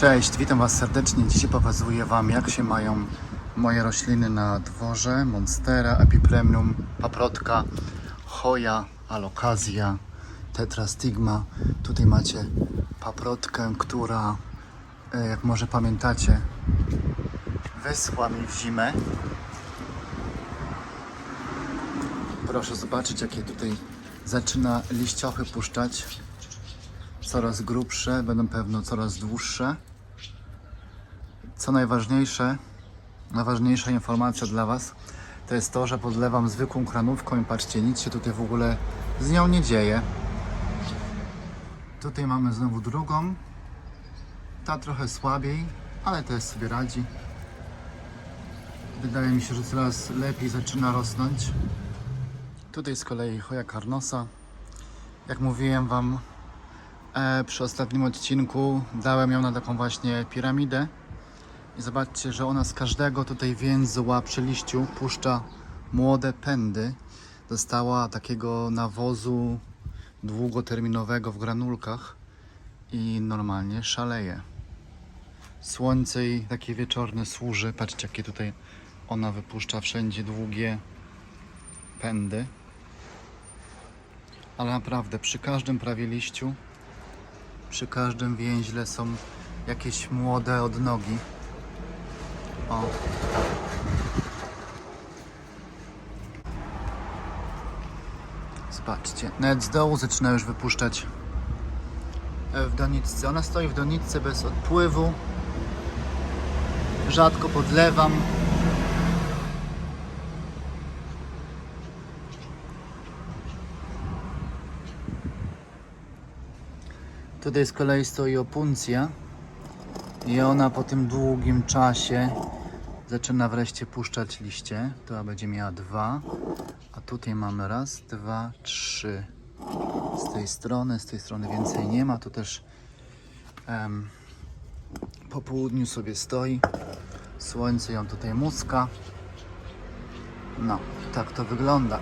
Cześć, witam Was serdecznie. Dzisiaj pokazuję Wam, jak się mają moje rośliny na dworze. Monstera, Epipremnum, paprotka, choja, alokazja, tetrastigma. Tutaj macie paprotkę, która, e, jak może pamiętacie, wyschła mi w zimę. Proszę zobaczyć, jakie tutaj zaczyna liściochy puszczać coraz grubsze, będą pewno coraz dłuższe. Co najważniejsze, najważniejsza informacja dla Was, to jest to, że podlewam zwykłą kranówką i patrzcie, nic się tutaj w ogóle z nią nie dzieje. Tutaj mamy znowu drugą. Ta trochę słabiej, ale też sobie radzi. Wydaje mi się, że coraz lepiej zaczyna rosnąć. Tutaj z kolei choja karnosa. Jak mówiłem Wam, E, przy ostatnim odcinku dałem ją na taką właśnie piramidę i zobaczcie, że ona z każdego tutaj więzła przy liściu puszcza młode pędy. Dostała takiego nawozu długoterminowego w granulkach i normalnie szaleje. Słońce jej takie wieczorne służy. Patrzcie, jakie tutaj ona wypuszcza wszędzie długie pędy. Ale naprawdę przy każdym prawie liściu przy każdym więźle są jakieś młode odnogi. O. Zobaczcie, nawet z dołu zaczyna już wypuszczać e, w doniczce. Ona stoi w doniczce bez odpływu. Rzadko podlewam. Tutaj z kolei stoi opuncja i ona po tym długim czasie zaczyna wreszcie puszczać liście. To będzie miała dwa, a tutaj mamy raz, dwa, trzy. Z tej strony, z tej strony więcej nie ma. Tu też em, po południu sobie stoi. Słońce ją tutaj muska. No, tak to wygląda.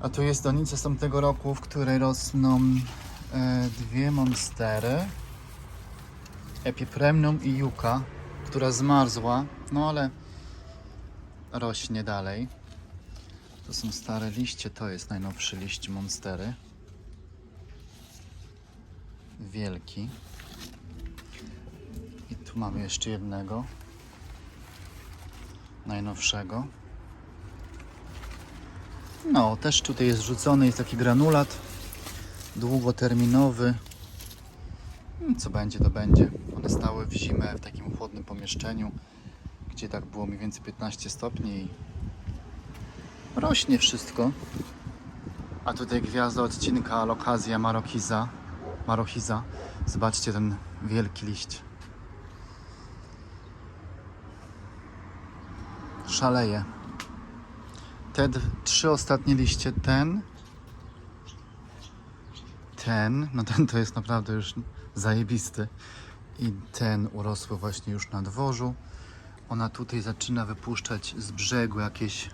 A tu jest donica z tamtego roku, w której rosną e, dwie monstery. Epipremnum i Juka, która zmarzła, no ale rośnie dalej. To są stare liście, to jest najnowszy liść monstery. Wielki. I tu mamy jeszcze jednego. Najnowszego. No, też tutaj jest rzucony, jest taki granulat długoterminowy. Hmm, Co będzie, to będzie. One stały w zimę w takim chłodnym pomieszczeniu, gdzie tak było mniej więcej 15 stopni i rośnie wszystko. A tutaj gwiazda odcinka Alokazja Marochiza. Marochiza. Zobaczcie ten wielki liść. Szaleje. Te trzy ostatnie liście, ten, ten, no ten to jest naprawdę już zajebisty i ten urosły właśnie już na dworzu. Ona tutaj zaczyna wypuszczać z brzegu jakieś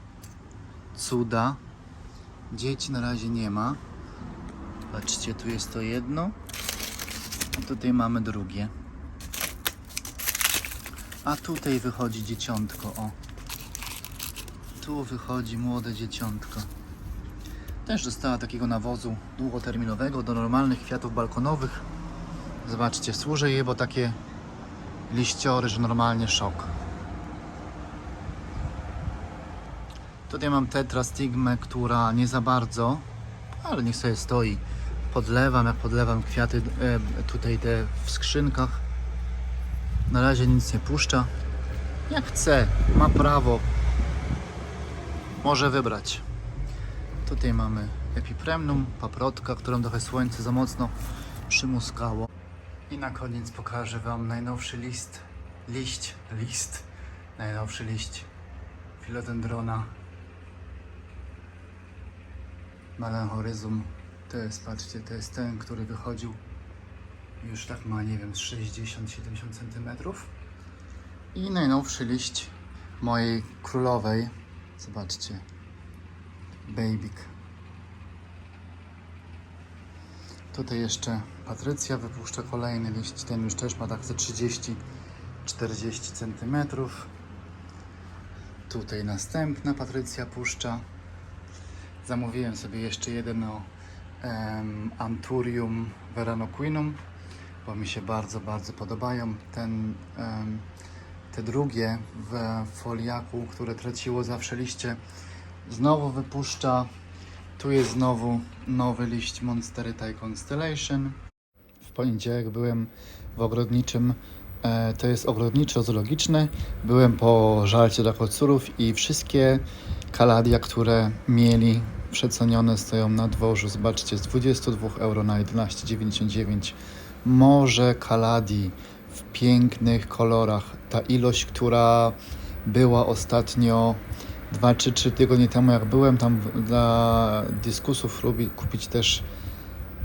cuda. Dzieci na razie nie ma. Patrzcie, tu jest to jedno, a tutaj mamy drugie. A tutaj wychodzi dzieciątko, o tu wychodzi młode dzieciątko. Też dostała takiego nawozu długoterminowego do normalnych kwiatów balkonowych. Zobaczcie, służy jej, bo takie liściory, że normalnie szok. Tutaj mam tetrastigmę, która nie za bardzo, ale niech sobie stoi. Podlewam, jak podlewam kwiaty e, tutaj te w skrzynkach. Na razie nic nie puszcza. Jak chce, ma prawo może wybrać. Tutaj mamy epipremnum, paprotka, którą trochę słońce za mocno przymuskało. I na koniec pokażę Wam najnowszy list, liść, list, najnowszy liść filodendrona Melanchoryzum. To jest, patrzcie, to jest ten, który wychodził już tak ma, nie wiem, z 60-70 cm. I najnowszy liść mojej królowej, Zobaczcie. Babyk. Tutaj jeszcze Patrycja wypuszcza kolejny liść. Ten już też ma tak ze 30-40 cm. Tutaj następna Patrycja puszcza. Zamówiłem sobie jeszcze jedno um, Anturium Veranoquinum, bo mi się bardzo, bardzo podobają. Ten, em, te drugie w foliaku, które traciło zawsze liście, znowu wypuszcza. Tu jest znowu nowy liść Monstery Thai Constellation. Poniedziałek byłem w ogrodniczym, e, to jest ogrodniczo-zoologiczny. Byłem po żalcie dla kocurów i wszystkie kaladia, które mieli przecenione stoją na dworzu. Zobaczcie, z 22 euro na 11,99 morze kaladii w pięknych kolorach. Ta ilość, która była ostatnio 2 czy 3 tygodnie temu, jak byłem tam dla dyskusów, lubi kupić też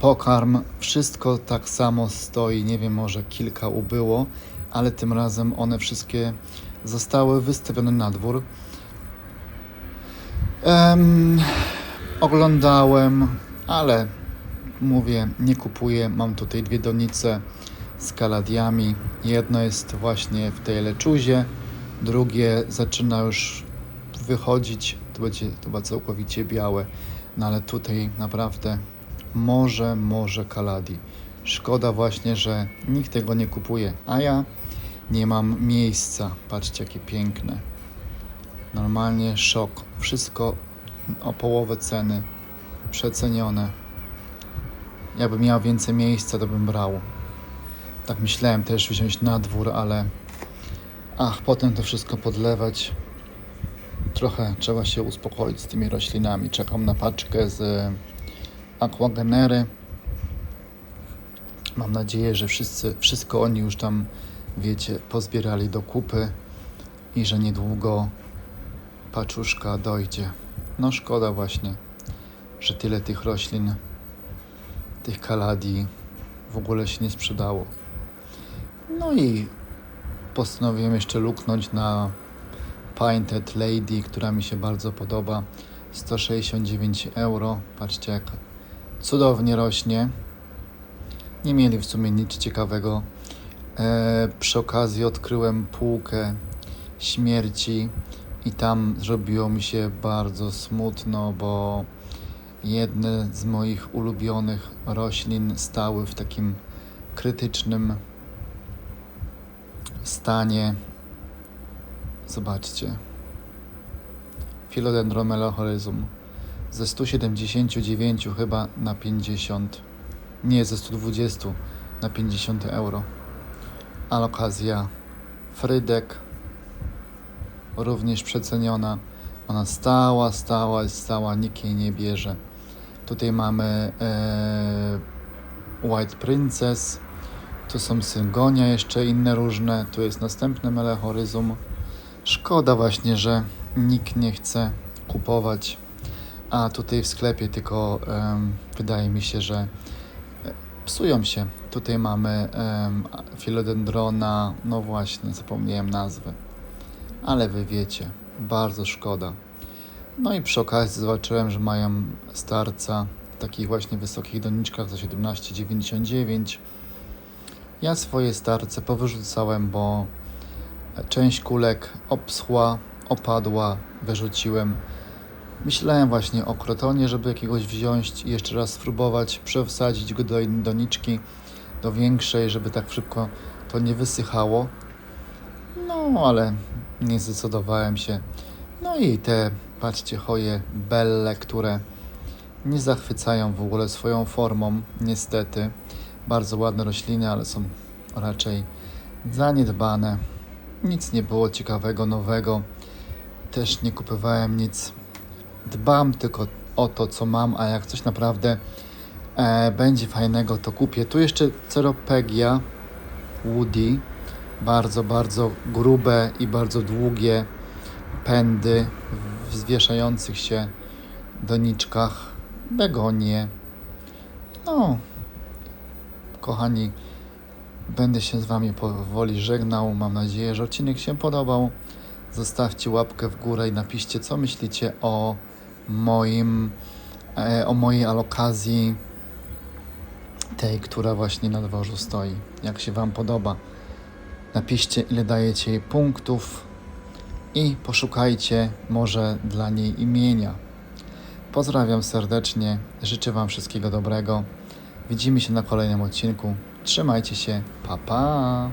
pokarm. Wszystko tak samo stoi. Nie wiem, może kilka ubyło, ale tym razem one wszystkie zostały wystawione na dwór. Em, oglądałem, ale mówię, nie kupuję. Mam tutaj dwie donice z kaladiami. Jedno jest właśnie w tej leczuzie, drugie zaczyna już wychodzić. To będzie chyba całkowicie białe. No ale tutaj naprawdę może, może kaladi. Szkoda właśnie, że nikt tego nie kupuje, a ja nie mam miejsca. Patrzcie, jakie piękne. Normalnie szok. Wszystko o połowę ceny. Przecenione. Jakbym miał więcej miejsca, to bym brał. Tak myślałem też wziąć na dwór, ale ach, potem to wszystko podlewać. Trochę trzeba się uspokoić z tymi roślinami. Czekam na paczkę z Aquagenery. Mam nadzieję, że wszyscy, wszystko oni już tam, wiecie, pozbierali do kupy i że niedługo paczuszka dojdzie. No szkoda właśnie, że tyle tych roślin, tych kaladii w ogóle się nie sprzedało. No i postanowiłem jeszcze luknąć na Painted Lady, która mi się bardzo podoba. 169 euro. Patrzcie jak cudownie rośnie. Nie mieli w sumie nic ciekawego. E, przy okazji odkryłem półkę śmierci i tam zrobiło mi się bardzo smutno, bo jedne z moich ulubionych roślin stały w takim krytycznym stanie. Zobaczcie. Philodendron melohorizum ze 179 chyba na 50. Nie, ze 120 na 50 euro. Alokazja Frydek również przeceniona. Ona stała, stała, stała, nikt jej nie bierze. Tutaj mamy e, White Princess, tu są Syngonia, jeszcze inne różne. Tu jest następny Melechoryzum. Szkoda właśnie, że nikt nie chce kupować. A tutaj w sklepie tylko em, wydaje mi się, że e, psują się. Tutaj mamy em, Philodendrona, no właśnie, zapomniałem nazwy. Ale wy wiecie, bardzo szkoda. No i przy okazji zobaczyłem, że mają starca w takich właśnie wysokich doniczkach za 17,99. Ja swoje starce powyrzucałem, bo część kulek obschła, opadła, wyrzuciłem. Myślałem właśnie o krotonie, żeby jakiegoś wziąć i jeszcze raz spróbować przewsadzić go do doniczki, do większej, żeby tak szybko to nie wysychało. No, ale nie zdecydowałem się. No i te, patrzcie, choje belle, które nie zachwycają w ogóle swoją formą, niestety. Bardzo ładne rośliny, ale są raczej zaniedbane. Nic nie było ciekawego, nowego. Też nie kupowałem nic. Dbam tylko o to, co mam, a jak coś naprawdę e, będzie fajnego, to kupię. Tu jeszcze Ceropegia Woody. Bardzo, bardzo grube i bardzo długie pędy w zwieszających się doniczkach. Begonie. No, kochani, będę się z Wami powoli żegnał. Mam nadzieję, że odcinek się podobał. Zostawcie łapkę w górę i napiszcie, co myślicie o moim, e, o mojej alokazji tej, która właśnie na dworzu stoi. Jak się Wam podoba, napiszcie ile dajecie jej punktów i poszukajcie może dla niej imienia. Pozdrawiam serdecznie, życzę Wam wszystkiego dobrego. Widzimy się na kolejnym odcinku. Trzymajcie się, pa pa!